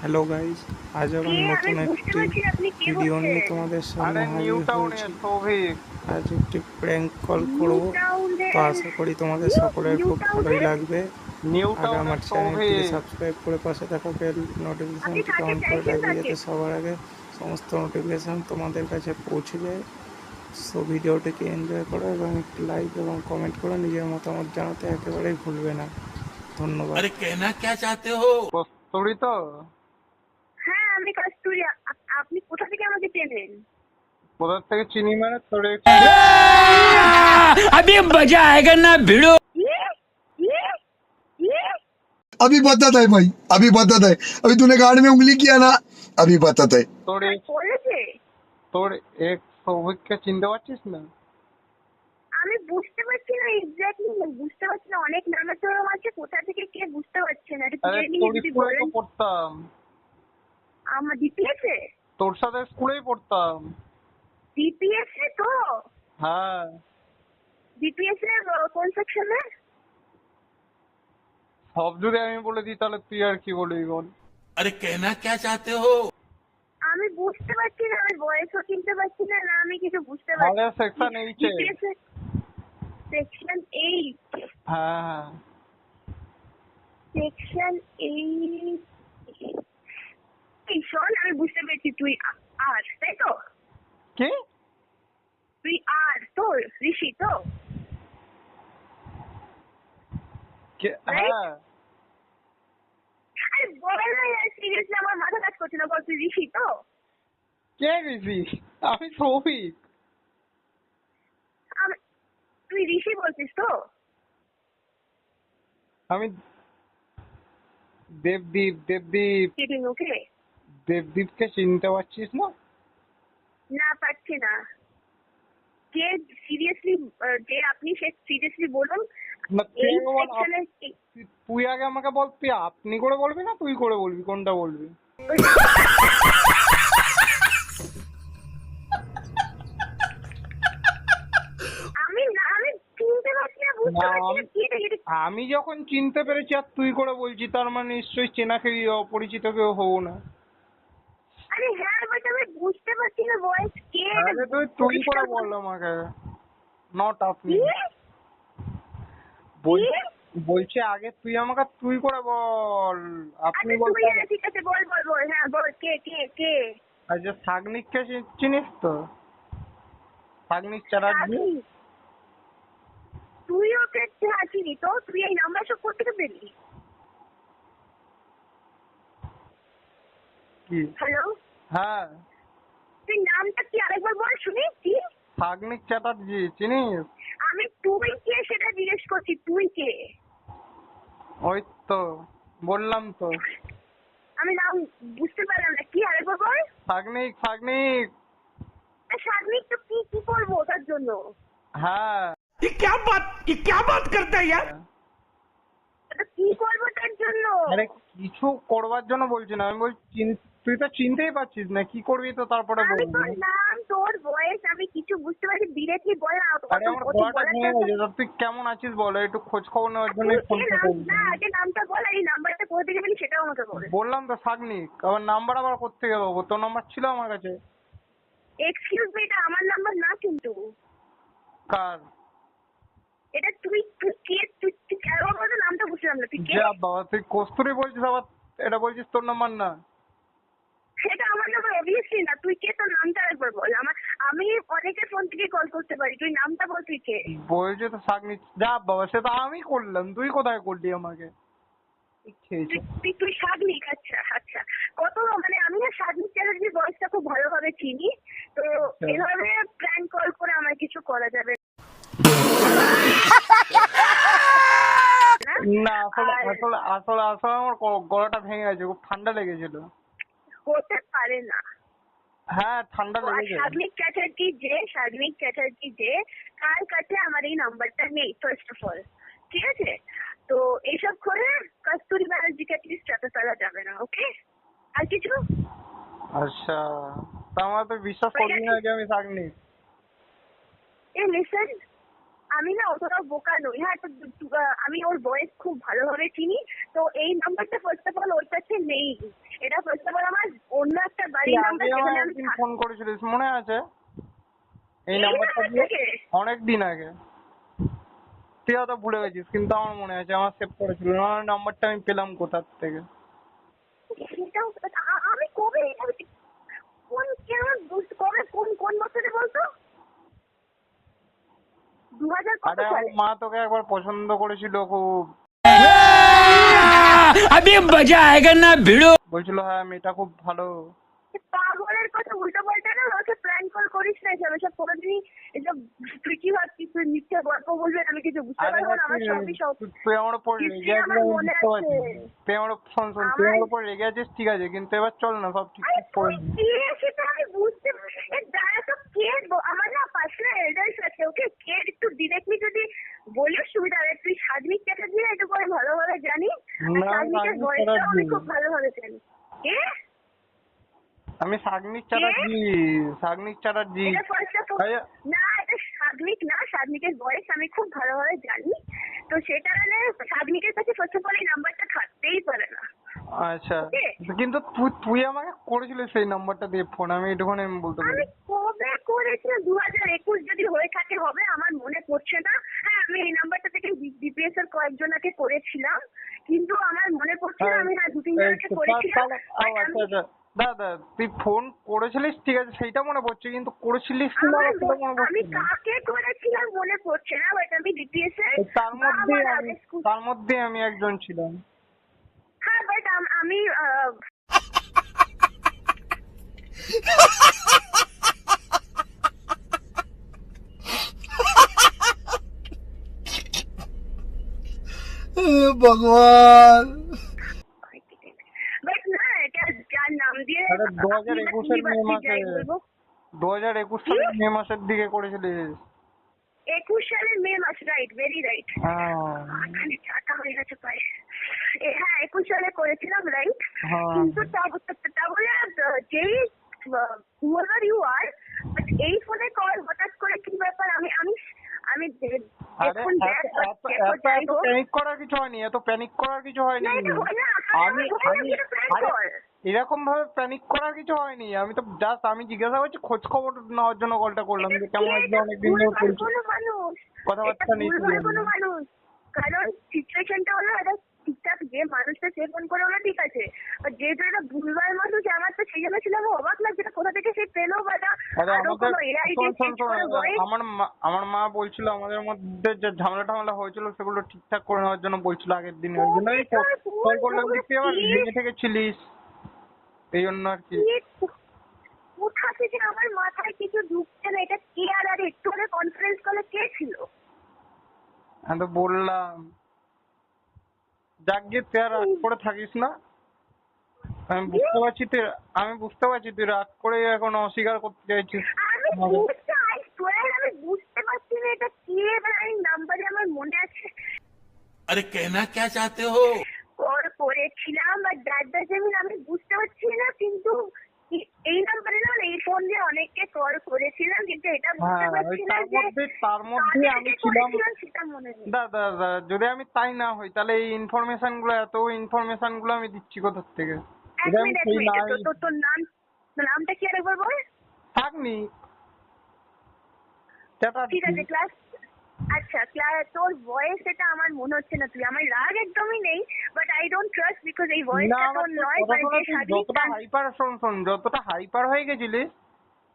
Hello guys আজ আমি নতুন একটি ভিডিও নিয়ে তোমাদের সামনে হাজির হয়েছি। আজ একটি প্র্যাঙ্ক কল করব। তো আশা করি তোমাদের সকলের খুব ভালোই লাগবে। আর আমার চ্যানেলটিকে সাবস্ক্রাইব করে পাশে থাকা বেল নোটিফিকেশনটি অন করে রাখবে যাতে সবার আগে সমস্ত নোটিফিকেশান তোমাদের কাছে পৌঁছে যায়। সো ভিডিওটিকে এনজয় করো এবং একটু লাইক এবং কমেন্ট করে। নিজের মতামত জানাতে একেবারেই ভুলবে না। ধন্যবাদ। কেনা কে চাতে হো? তো। হ্যাঁ আমি কস্তুরি আ- আপনি কোথা থেকে আমাকে চেনেন কোথা থেকে চিনি মানে তোর अभी मजा आएगा ना भिड़ो ইয়ে ইয়ে ইয়ে अभी बताता है भाई अभी बताता है अभी तूने गाड़ में उंगली किया ना अभी बताता है তোর ex- বলেছে তোর এক সৌভিককে চিনতে পারছিস না আমি বুঝতে পারছি না এক্স্যাক্টলি বুঝতে পারছি না অনেক নানা চরম আছে কোথা থেকে কে বুঝতে পারছে না একটু আরে ক্লিয়ার নিয়ে তোর যদি স্কুলে তো বলেন পড়তাম আমার ডিপিএস এ? তোর সাথে স্কুলেই পড়তাম। ডিপিএস এ তো? হ্যাঁ। ডিপিএস এর কোন সেকশনে সব যদি আমি বলে দিই তাহলে তুই আর কি বলবি বল? আরে কেনা কে চাতে হো? আমি বুঝতে পারছি না আমি বয়সও চিনতে পারছি না না আমি কিছু বুঝতে পারছি না। সেকশন এইচ সেকশন এইট হ্যাঁ, হ্যাঁ। সেকশন এইট শোন আমি বুঝতে পেরেছি তুই আর তাই তো কি তুই আর তোর ঋষি তো হ্যাঁ আরে বল না সিরিয়াসলি আমার মাথা কাজ করছে না বল তুই ঋষি তো কে ঋষি আমি সৌভিক আমি- তুই ঋষি বলছিস তো আমি দেবদীপ দেবদীপ ওকে দেবদীপকে চিনতে পারছিস না? না পাচ্ছি না। যে সিরিয়াসলি যে আপনি সে সিরিয়াসলি বলুন তুই আগে আমাকে বল তুই আপনি করে বলবি না তুই করে বলবি? কোনটা বলবি? আমি পারছি পারছি কি যখন চিনতে পেরেছি আর তুই করে বলছি তার মানে নিশ্চয়ই চেনা খেয়ে অপরিচিত কেউ হব না। আরে হ্যাঁ বাট আমি বুঝতে পারছি না কে আগে তুই তুই করে বল আমাকে। নট আপনি কি? বল-? বলছি আগে তুই আমাকে তুই করে বল। আপনি হ্যাঁ, ঠিক আছে বল বল বল হ্যাঁ বল কে কে কে? আচ্ছা সাগনিককে চিনিস তো? সাগনিক চ্যাটার্জি তুই ওকে আছিনি তো তুই এই নাম্বার সব কোথেকে পেলি? কি? হ্যালো হ্যাঁ তুই নামটা কি আরেকবার বল শুনি কি সাগনিক চ্যাটার্জি চিনিস আমি তুই কে সেটা জিজ্ঞেস করছি তুই কে ওই তো বললাম তো আমি নাম বুঝতে পারলাম না কি আরেকবার বল সাগনিক সাগনিক সাগনিক তো কি কি করবো তার জন্য হ্যাঁ ये क्या बात ये क्या बात करता है यार তো কি করবো তার জন্য আরে কিছু করবার জন্য বলছি না আমি বলছি চিন- তুই তো চিনতেই পারছিস না কি করবি তো তারপরে আমি বলবি? তোর বয়স আমি কিছু বুঝতে পারছি ডিরেক্টলি বল না আরে আমার গলাটা ভেঙে গেছে তুই কেমন আছিস বল একটু খোঁজ খবর নেওয়ার জন্য ফোন কে নাম না নামটা বল এই নাম্বারটা কোথা থেকে পেলি সেটাও আমাকে বল। বললাম তো সাগনিক আবার নাম্বার আবার কোথেকে পাবো? তোর নাম্বার ছিল আমার কাছে। এক্সকিউজ মি এটা আমার নাম্বার না কিন্তু। কার? এটা তুই তুই কে? তুই তুই কেন বলতো নামটা বুঝলাম না তুই কে? যা বাবা তুই কস্তুরি বলছিস আবার এটা বলছিস তোর নাম্বার না। সেটা আমার নাম্বার অবভিয়াসলি না। তুই কে? তোর নামটা একবার বল। আমার আমি অনেকের ফোন থেকে কল করতে পারি। তুই নামটা বল তুই কে? বলছে তো সাগনিক যা বাবা সেটা আমি করলাম। তুই কোথায় করলি আমাকে? তুই তুই তুই আচ্ছা আচ্ছা। কত মানে আমি না সাগনিক চ্যাটার্জির বয়সটা খুব ভালোভাবে চিনি। তো এভাবে প্র্যাঙ্ক কল করে আমার কিছু করা যাবে না? আসলে আসলে আসলে আসলে আমার গলাটা ভেঙে গেছে। খুব ঠান্ডা লেগেছিল। হতে পারে না। হ্যাঁ ঠান্ডা আর লেগেছে সাগনিক চ্যাটার্জি যে সাগনিক চ্যাটার্জি যে তার কাছে আমার এই নাম্বারটা নেই ফার্স্ট অফ অল ঠিক আছে? তো এইসব করে কস্তুরি ব্যানার্জিকে অ্যাটলিস্ট চাপে ফেলা যাবে না ওকে আর কিছু? আচ্ছা তা আমার তো বিশ্বাস করবি না যে আমি সাগনিক এ লিসেন আমি না অতটা বোকা নই। হ্যাঁ তো আমি ওর বয়স খুব ভালোভাবে চিনি। তো এই নাম্বারটা ফার্স্ট অফ অল ওর কাছে নেই। এটা ফার্স্ট অফ অল আমার অন্য একটা বাড়ির নাম্বার যেখানে আমি। ফোন করেছিলিস মনে আছে? এই নাম্বারটা দিয়ে অনেক দিন আগে। তুই হয়তো ভুলে গেছিস কিন্তু আমার মনে আছে আমার সেভ করেছিল। আমার নাম্বারটা আমি পেলাম কোথার থেকে? আমি কোন কেমন বুঝতে কবে কোন কোন বছরে বলতো দু হাজার কত আরে মা তোকে একবার পছন্দ করেছিল খুব। আমি বাজা আয়গা না ভিড়ো। বলছিল হ্যাঁ মেয়েটা খুব ভালো। পাগলের কথা উল্টো না ওকে প্র্যাঙ্ক কল করিস না এসব এসব এসব তুই কি ভাবছিস তুই মিথ্যা গল্প আমি কিছু বুঝতে পারব না আমার সবই সব তুই আমার উপর রেগে আছিস তুই আমার উপর রেগে আছিস ঠিক আছে কিন্তু এবার চল না সব ঠিক ঠিক আমি চ্যাটার্জি। খুব ভালোভাবে জানি কে? আমি সাগনিক চ্যাটার্জি সাগনিক চ্যাটার্জি এটা ফার্স্ট না এটা সাধনিক না সাধনিকের বয়স আমি খুব ভালোভাবে জানি। তো সেটা মানে সাধনিকের কাছে ফার্স্ট অফ অল এই নাম্বারটা থাকতেই পারে না। আচ্ছা. কিন্তু তুই তুই আমাকে করেছিলিস সেই নাম্বারটা দিয়ে ফোন আমি এটুখানি আমি বলতে পারি। আমি কবে করেছিলাম দু হাজার একুশ যদি হয়ে থাকে হবে আমার মনে পড়ছে না। হ্যাঁ আমি এই নাম্বারটা থেকে ডিপিএস এর কয়েকজনকে করেছিলাম। কিন্তু আমার মনে পড়ছে না আমি হ্যাঁ দু তিন জনকে করেছিলাম দাদা তুই ফোন করেছিলিস ঠিক আছে সেইটা মনে পড়ছে কিন্তু করেছিলিস না মনে আমি না। কাকে করেছিলাম মনে পড়ছে না বাট আমি ডিপিএস এর তার মধ্যে আমি তার মধ্যে আমি একজন ছিলাম। হ্যাঁ বাট আমি ভগবান। হয়ে। গেছে পায়ে হ্যাঁ একুশ সালে করেছিলাম রাইট কিন্তু তা বলে যেই whoever you এই ফোনে কল হঠাৎ করে কি ব্যাপার? আমি আমি আমি এরকম ভাবে প্যানিক করার কিছু হয়নি আমি তো জাস্ট আমি জিজ্ঞাসা করছি খোঁজ খবর নেওয়ার জন্য কলটা করলাম যে কেমন আছে অনেকদিন ধরে কথাবার্তা নেই কারণ সিচুয়েশনটা হলো এটা ঠিকঠাক যে মানুষটা সে ফোন করে ওরা ঠিক আছে। আর যেহেতু এটা ভুলভাল মানুষ আমার তো সেই জন্য ছিলাম অবাক লাগছে এটা কোথা থেকে সে পেল বা voice আমার মা আমার মা বলছিল আমাদের মধ্যে যে ঝামেলা টামেলা হয়েছিল সেগুলো ঠিকঠাক করে নেওয়ার জন্য বলছিল আগের দিন ওই জন্য আমি কল করলাম যে তুই আবার? রেগে থেকে ছিলিস এই জন্য আর কি। কে কোথা থেকে আমার মাথায় কিছু ঢুকছে না এটা কে আর আর একটু কনফারেন্স কলে কে ছিল? আমি তো বললাম। যাক তুই আর রাগ করে থাকিস না? আমি বুঝতে পারছি তুই আমি বুঝতে পারছি তুই রাগ করে এখন অস্বীকার করতে চাইছিস। বুঝতে পারছি না এটা কি এবার নাম্বারে আমার মনে আছে? আরে কেনা কে চাতে হো? কর করেছিলাম আর দাদা জমিন আমি বুঝতে পারছি না কিন্তু এই- নাম্বারে না এই ফোন দিয়ে অনেককে কল করেছিলাম কিন্তু এটা বুঝতে হ্যাঁ, পারছি না তার যে মধ্যে তার মধ্যে আমি ছিলাম। মনে দাদা দাদা যদি আমি তাই না হই তাহলে এই ইনফরমেশনগুলো এত ইনফরমেশনগুলো আমি দিচ্ছি কোথা থেকে? তোর নাম নামটা কি আরেকবার বল? থাকনি। ঠিক আছে ক্লাস আচ্ছা ক্লাস তোর ভয়েস এটা আমার মনে হচ্ছে না তুই আমার রাগ একদমই নেই বাট আই বিকজ এই ভয়েসটা তোর নয় কথা শোনো, যে তুই যতটা হাইপার শোন শোন যতটা হাইপার হয়ে গেছিলিস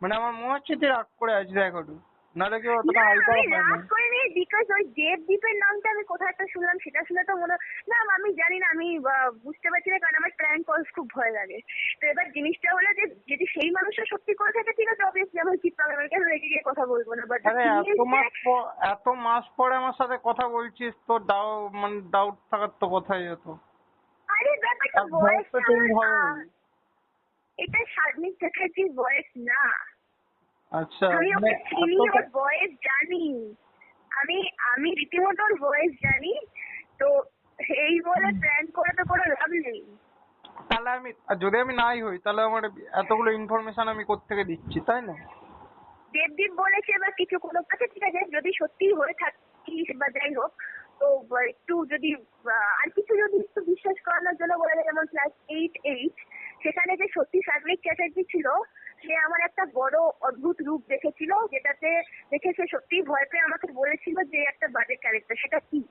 মানে আমার মনে হচ্ছে তুই রাগ করে আছিস একটু নাহলে কি অতটা হাইপার আমি হয় না। বিকজ ওই দেবদ্বীপের নামটা আমি কোথায় একটা শুনলাম সেটা শুনে তো মনে না আমি জানি না আমি বুঝতে পারছি না কারণ আমার প্র্যাঙ্ক কলস খুব ভয় লাগে। তো এবার জিনিসটা হলো যে যদি সেই মানুষটা সত্যি করে থাকে ঠিক আছে অবভিয়াসলি আমার কি প্রবলেম কেন রেগে গিয়ে কথা বলব না? বাট আরে এত মাস পর এত মাস পরে আমার সাথে কথা বলছিস তোর ডাউ মানে ডাউট থাকার তো কথাই হতো। আরে ব্যাপারটা ভয়েস change এটা চ্যাটার্জির ভয়েস না। আচ্ছা আমি ওকে চিনি ওর ভয়েস জানি। আমি আমি রীতিমতো ওর ভয়েস জানি। তো এই বলে প্ল্যান করে তো কোনো লাভ নেই। তাহলে আমি আর যদি আমি নাই হই তাহলে আমার এতগুলো ইনফরমেশন আমি কোত্থেকে দিচ্ছি তাই না? দেবদীপ বলেছে বা কিছু কোনো কাছে ঠিক আছে যদি সত্যি হয়ে থাকিস বা যাই হোক তো একটু যদি আর কিছু যদি একটু বিশ্বাস করানোর জন্য বলে যায় যেমন ক্লাস এইট এইট সেখানে যে সত্যি সার্বিক চ্যাটার্জি ছিল সে আমার একটা বড় অদ্ভুত রূপ দেখেছিল যেটাতে দেখে সে সত্যি ভয় পেয়ে আমাকে বলেছিল যে একটা বাজে ক্যারেক্টার সেটা কি?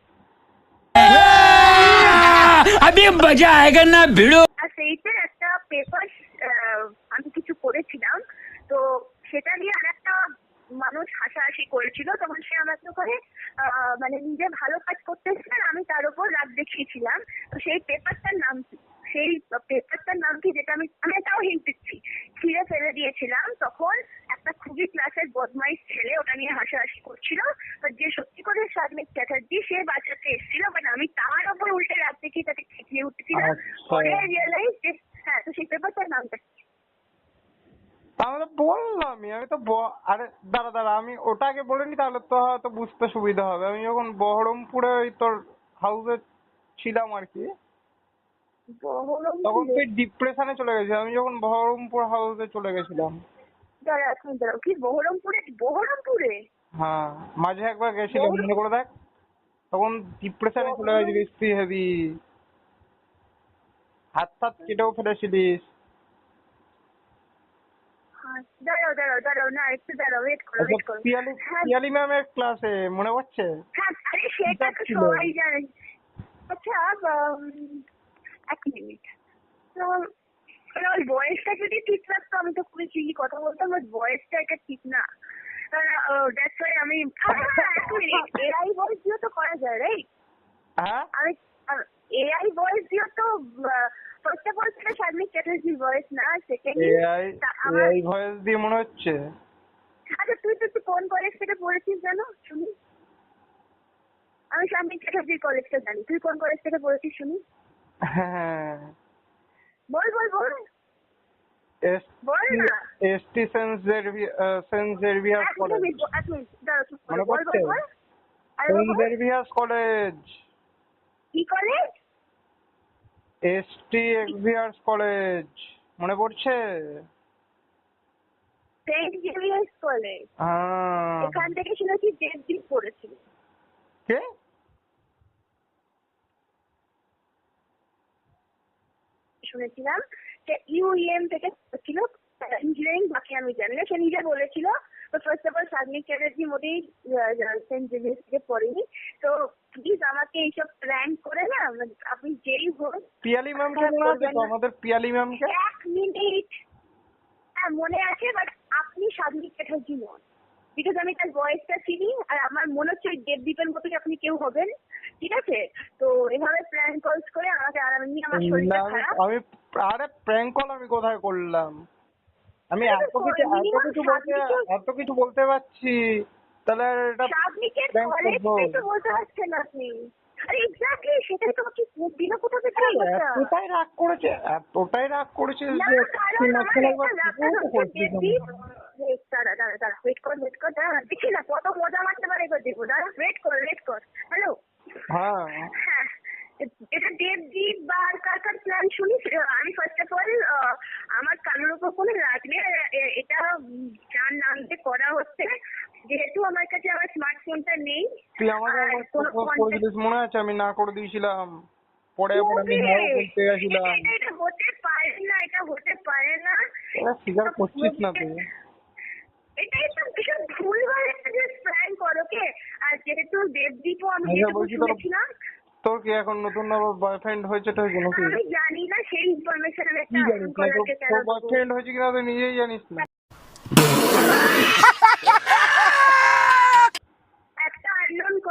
মজা না একটা পেপার আমি কিছু করেছিলাম তো সেটা নিয়ে আর একটা মানুষ হাসাহাসি করেছিল তখন সে আমাকে করে আহ, মানে নিজে ভালো কাজ করতেছে আর আমি তার উপর রাগ দেখিয়েছিলাম। তো সেই পেপারটার নাম কি? সেই পেপারটার নাম কি যেটা আমি আমি এটাও হিন্ট দিচ্ছি। ছিঁড়ে ফেলে দিয়েছিলাম তখন একটা খুবই ক্লাসের বদমাইশ ছেলে ওটা নিয়ে হাসাহাসি করছিল। যে সত্যি করে শারমিক চ্যাটার্জি সে বাঁচাতে এসেছিল বাট আমি তার উপর উল্টে রাগ দেখিয়ে তাকে খেপিয়ে উঠছিলাম। পরে রিয়েলাইজ যে হ্যাঁ তো সেই পেপারটার নামটা কি? তাহলে বললামই আমি তো ব- আরে দাঁড়া দাঁড়া আমি ওটা ওটাকে বলিনি তাহলে তো হয়তো বুঝতে সুবিধা হবে। আমি যখন বহরমপুরে ওই তোর হাউসে ছিলাম আর কি তখন তুই ডিপ্রেশনে চলে গেছিস। আমি যখন বহরমপুর হাউসে চলে গেছিলাম। দাঁড়া এখন দাঁড়াও কি বহরমপুরে? বহরমপুরে? হ্যাঁ মাঝে একবার গেছিলাম মনে করে দেখ। তখন ডিপ্রেশনে চলে গেছিলিস তুই হেবি। হাত টাত কেটেও ফেলেছিলিস। দাঁড়াও দাঁড়াও দাঁড়াও না একটু দাঁড়াও ওয়েট করো ওয়েট করো। পিয়ালি হ্যাঁ। পিয়ালি ম্যামের ক্লাসে মনে পড়ছে? হ্যাঁ আরে সেটা তো সবাই জানে। আচ্ছা এক মিনিট তো ওর বয়সটা যদি ঠিক থাকতো আমি তো খুবই চিলি কথা বলতাম ওর বয়সটা এটা ঠিক না। দ্যাটস ওয়াই আমি এআই ভয়েস দিয়েও তো করা যায় রাইট হ্যাঁ? আমি এআই ভয়েস দিয়েও তো ফার্স্ট অফ অল সেটা শারমিক চ্যাটার্জির ভয়েস না সেকেন্ডলি এআই এআই ভয়েস দিয়ে মনে হচ্ছে? আচ্ছা তুই তো কোন কলেজ থেকে পড়েছিস জানো? শুনি। আমি শারমিক চ্যাটার্জির কলেজটা জানি। তুই কোন কলেজ থেকে পড়েছিস শুনি? হ্যাঁ। বল বল বল। এসটি সেন্ট কলেজ মনে পড়ছে? বল। সেন্ট। কলেজ কি college S T Xavier's college মনে পড়ছে? Saint Xavier's college. হ্যাঁ। এখান থেকে শুনেছি দেবদীপ পড়েছিল। কে? শুনেছিলাম যে ইউএম থেকে ছিল ইঞ্জিনিয়ারিং বাকি আমি জানি না। সে নিজে বলেছিল তো first of all Sharmik Chatterjee মোটেই সেন্ট জেভিয়ার্স থেকে পড়েনি। তো প্লিজ আমাকে এইসব প্র্যাঙ্ক করে না মানে আপনি যেই হোক পিয়ালি ম্যামকে মনে আছে তো আমাদের পিয়ালি ম্যামকে? এক মিনিট। হ্যাঁ মনে আছে বাট আপনি শারমিক চ্যাটার্জি নন। বিকজ আমি তার বয়সটা চিনি আর আমার মনে হচ্ছে ওই দেবদীপের মতোই আপনি কেউ হবেন। ঠিক আছে? তো এভাবে প্ল্যান কলস করে আমাকে আর আমি আমার শরীরটা খারাপ। আমি আরে প্র্যাঙ্ক কল আমি কোথায় করলাম? আমি এত কিছু এত কিছু বলতে এত কিছু বলতে পারছি। তাহলে এটা করব। তো বলতে পারছেন আপনি। আরে এক্স্যাক্টলি সেটাই তো কি দিন কোথা থেকে এতটাই রাগ করেছে এতটাই রাগ করেছিস না যে দাঁড়া দাঁড়া দাঁড়া ওয়েট কর ওয়েট কর দাঁড়া দেখি না কত মজা মারতে পারে এবার দেখব। দাঁড়া ওয়েট কর ওয়েট কর। হ্যালো হ্যাঁ। হ্যাঁ এটা বা আর কার কার প্ল্যান আমি ফার্স্ট অফ অল আমার কারোর উপর কোনো রাগ নেই। এটা যার নাম দিয়ে করা হচ্ছে যেহেতু আমার কাছে আমার স্মার্টফোনটা নেই তুই আমাকে একবার করেছিলিস মনে আছে? আমি না করে দিয়েছিলাম। পরে আমি বলতে গেছিলাম। এটা- হতে পারে না এটা হতে পারে না। এটা স্বীকার করছিস না তুই। এটা একটা ভীষণ ভুলভাল একটা জাস্ট প্ল্যান করো কে আর যেহেতু দেবদীপও আমি শুনেছিলাম তোর কি এখন নতুন বয়ফ্রেন্ড হয়েছে টয়েছে নাকি? আমি জানি না সেই ইনফরমেশন আমি একটা না কেন তোর? বয়ফ্রেন্ড হয়েছে কিনা তুই নিজেই জানিস না একটা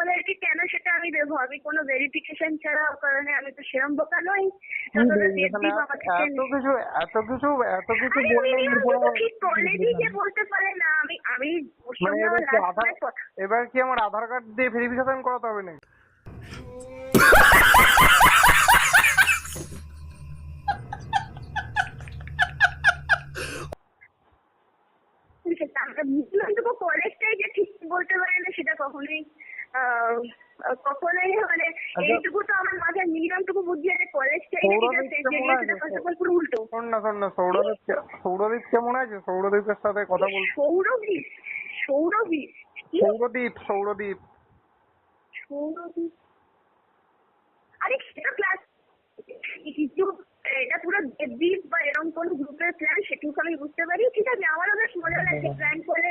আননোন কেন সেটা আমি দেবো আমি কোনো ভেরিফিকেশন ছাড়া কারণে আমি তো সেরম বোকা নই। এত কিছু এত কিছু কলেজেই যে বলতে পারে না। আমি আমি মানে এবার কি আমার আধার কার্ড দিয়ে ভেরিফিকেশন করাতে হবে নাকি? সেটা কলেজটাই যে ঠিক বলতে পারে না সেটা কখনোই। কখনোই মানে আচ্ছা। এইটুকু তো আমার মাথায় মিনিমাম টুকু বুদ্ধি আছে কলেজটাই সৌরদীপ পুরো উল্টো। শোন না শোন না সৌরদীপ সৌরদীপ কেমন আছে? সৌরদীপের সাথে কথা বল। সৌরভীর সৌরভীর কি? সৌরদীপ সৌরদীপ। আরে সেটা ক্লাস কিছু এটা পুরো দেবদীপ বা এরকম কোন গ্রুপের প্ল্যান সেটুকু আমি বুঝতে পারি। ঠিক আছে আমারও বেশ মজা হ্যাঁ, লাগছে প্ল্যান করে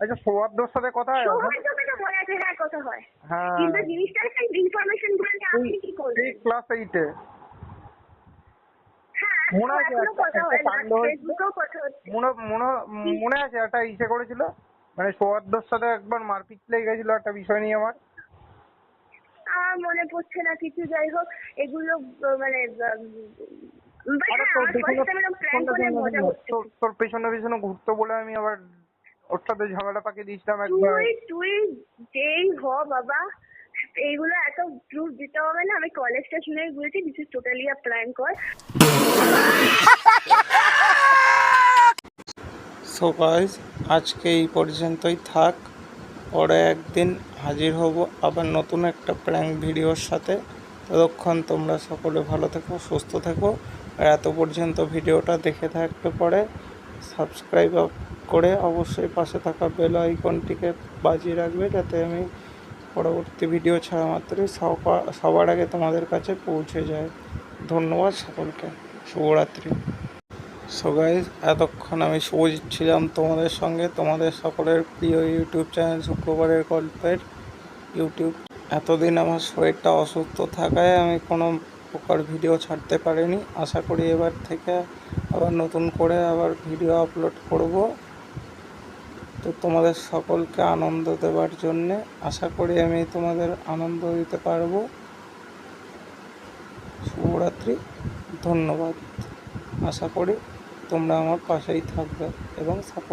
আচ্ছা সৌহার্দ্যর সাথে কথা হয় সাথে হ্যাঁ, কথা হয়। হ্যাঁ। কিন্তু জিনিসটা একটা ইনফরমেশনগুলো আপনি কি করবেন ক্লাস এইটে মনে আছে একটা ইচ্ছে করেছিল? মানে সৌহার্দ্যর সাথে একবার মারপিট লেগেছিল একটা বিষয় নিয়ে আমার। মনে পড়ছে না কিছু যাই হোক এগুলো মানে হ্যাঁ, তোর পেছনে পেছনে ঘুরতো বলে আমি আবার ওর সাথে ঝামেলা পাকিয়ে দিয়েছিলাম একবার। তুই যেই হ বাবা এইগুলো এত প্রুফ দিতে হবে না। আমি কলেজটা শুনেই বলছি this is totally a prank কর সো গাইজ আজকে এই পর্যন্তই থাক। পরে একদিন হাজির হব আবার নতুন একটা প্র্যাঙ্ক ভিডিওর সাথে। ততক্ষণ তোমরা সকলে ভালো থেকো, সুস্থ থেকো। আর এত পর্যন্ত ভিডিওটা দেখে থাকলে পরে সাবস্ক্রাইব করে অবশ্যই পাশে থাকা বেল আইকনটিকে বাজিয়ে রাখবে যাতে আমি পরবর্তী ভিডিও ছাড়া মাত্রই সবার আগে তোমাদের কাছে পৌঁছে যায়। ধন্যবাদ সকলকে। শুভরাত্রি। সো গাইজ এতক্ষণ আমি শুভজিৎ ছিলাম তোমাদের সঙ্গে, তোমাদের সকলের প্রিয় ইউটিউব চ্যানেল শুক্রবারের গল্পের ইউটিউব। এতদিন আমার শরীরটা অসুস্থ থাকায় আমি কোনো প্রকার ভিডিও ছাড়তে পারিনি। আশা করি এবার থেকে আবার নতুন করে আবার ভিডিও আপলোড করব। তো তোমাদের সকলকে আনন্দ দেওয়ার জন্যে আশা করি আমি তোমাদের আনন্দ দিতে পারব। শুভরাত্রি, ধন্যবাদ। আশা করি তোমরা আমার পাশেই থাকবে এবং সাপোর্ট